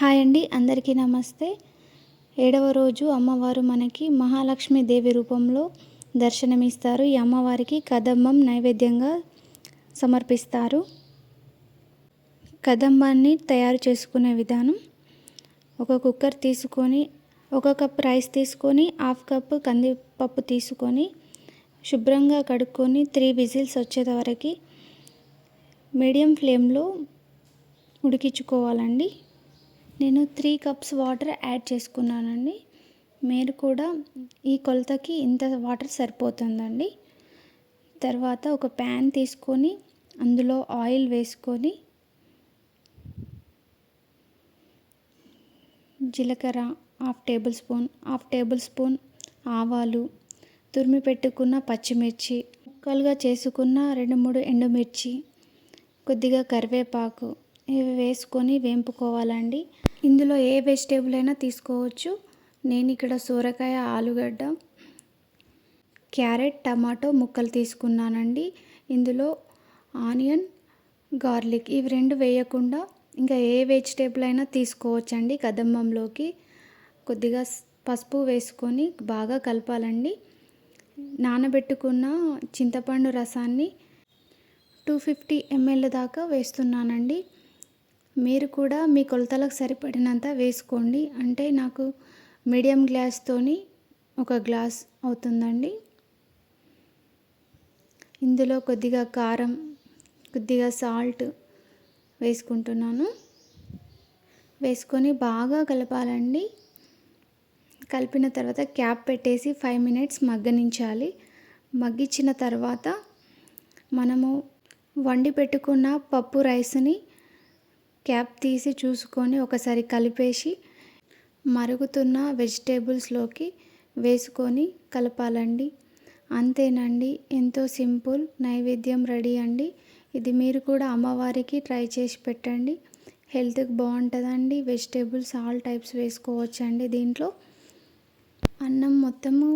Hi అండి అందరికీ నమస్తే. ఏడవ రోజు అమ్మవారు మనకి మహాలక్ష్మి దేవి రూపంలో దర్శనమిస్తారు. ఈ అమ్మవారికి కదంబం నైవేద్యంగా సమర్పిస్తారు. కదంబాన్ని తయారు చేసుకునే విధానం ఒక కుక్కర్ తీసుకొని ఒక కప్ రైస్ తీసుకొని హాఫ్ కప్ కందిపప్పు తీసుకొని శుభ్రంగా కడుక్కొని త్రీ విజిల్స్ వచ్చేంత వరకు మీడియం ఫ్లేమ్లో ఉడికించుకోవాలండి. నేను త్రీ కప్స్ వాటర్ యాడ్ చేసుకున్నానండి. మీరు కూడా ఈ కొలతకి ఇంత వాటర్ సరిపోతుందండి. తర్వాత ఒక ప్యాన్ తీసుకొని అందులో ఆయిల్ వేసుకొని జీలకర్ర half tablespoon half tablespoon ఆవాలు తురిమి పెట్టుకున్న పచ్చిమిర్చి ముక్కలుగా చేసుకున్న రెండు మూడు ఎండుమిర్చి కొద్దిగా కరివేపాకు ఇవి వేసుకొని వేంపుకోవాలండి. ఇందులో ఏ వెజిటేబుల్ అయినా తీసుకోవచ్చు. నేను ఇక్కడ సూరకాయ ఆలుగడ్డ క్యారెట్ టమాటో ముక్కలు తీసుకున్నానండి. ఇందులో ఆనియన్ గార్లిక్ ఇవి రెండు వేయకుండా ఇంకా ఏ వెజిటేబుల్ అయినా తీసుకోవచ్చండి కదంబంలోకి. కొద్దిగా పసుపు వేసుకొని బాగా కలపాలండి. నానబెట్టుకున్న చింతపండు రసాన్ని టూ ఫిఫ్టీ ఎంఎల్ దాకా వేస్తున్నానండి. మీరు కూడా మీ కొలతలకు సరిపడినంత వేసుకోండి. అంటే నాకు మీడియం గ్లాస్తోని ఒక గ్లాస్ అవుతుందండి. ఇందులో కొద్దిగా కారం కొద్దిగా సాల్ట్ వేసుకుంటున్నాను. వేసుకొని బాగా కలపాలండి. కలిపిన తర్వాత క్యాప్ పెట్టేసి ఫైవ్ మినిట్స్ మగ్గనించాలి. మగ్గించిన తర్వాత మనము వండి పెట్టుకున్న పప్పు రైస్ని క్యాప్ తీసి చూసుకొని ఒకసారి కలిపేసి మరుగుతున్న వెజిటేబుల్స్లోకి వేసుకొని కలపాలండి. అంతేనండి ఎంతో సింపుల్ నైవేద్యం రెడీ అండి. ఇది మీరు కూడా అమ్మవారికి ట్రై చేసి పెట్టండి. హెల్త్కి బాగుంటుందండి. వెజిటేబుల్స్ ఆల్ టైప్స్ వేసుకోవచ్చండి దీంట్లో. అన్నం మొత్తము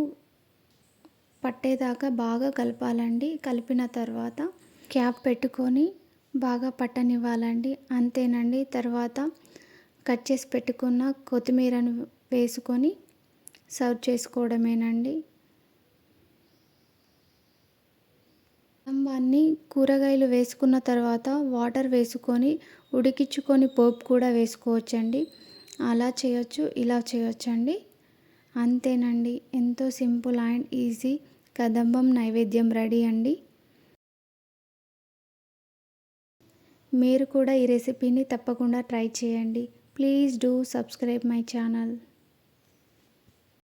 పట్టేదాకా బాగా కలపాలండి. కలిపిన తర్వాత క్యాప్ పెట్టుకొని బాగా పట్టనివ్వాలండి. అంతేనండి. తర్వాత కట్ చేసి పెట్టుకున్న కొత్తిమీరను వేసుకొని సర్వ్ చేసుకోవడమేనండి. అన్నీ కూరగాయలు వేసుకున్న తర్వాత వాటర్ వేసుకొని ఉడికించుకొని పోపు కూడా వేసుకోవచ్చండి. అలా చేయొచ్చు ఇలా చేయొచ్చండి. అంతేనండి. ఎంతో సింపుల్ అండ్ ఈజీ కదంబం నైవేద్యం రెడీ అండి. మీరు కూడా ఈ రెసిపీని తప్పకుండా ట్రై చేయండి. Please do subscribe my channel.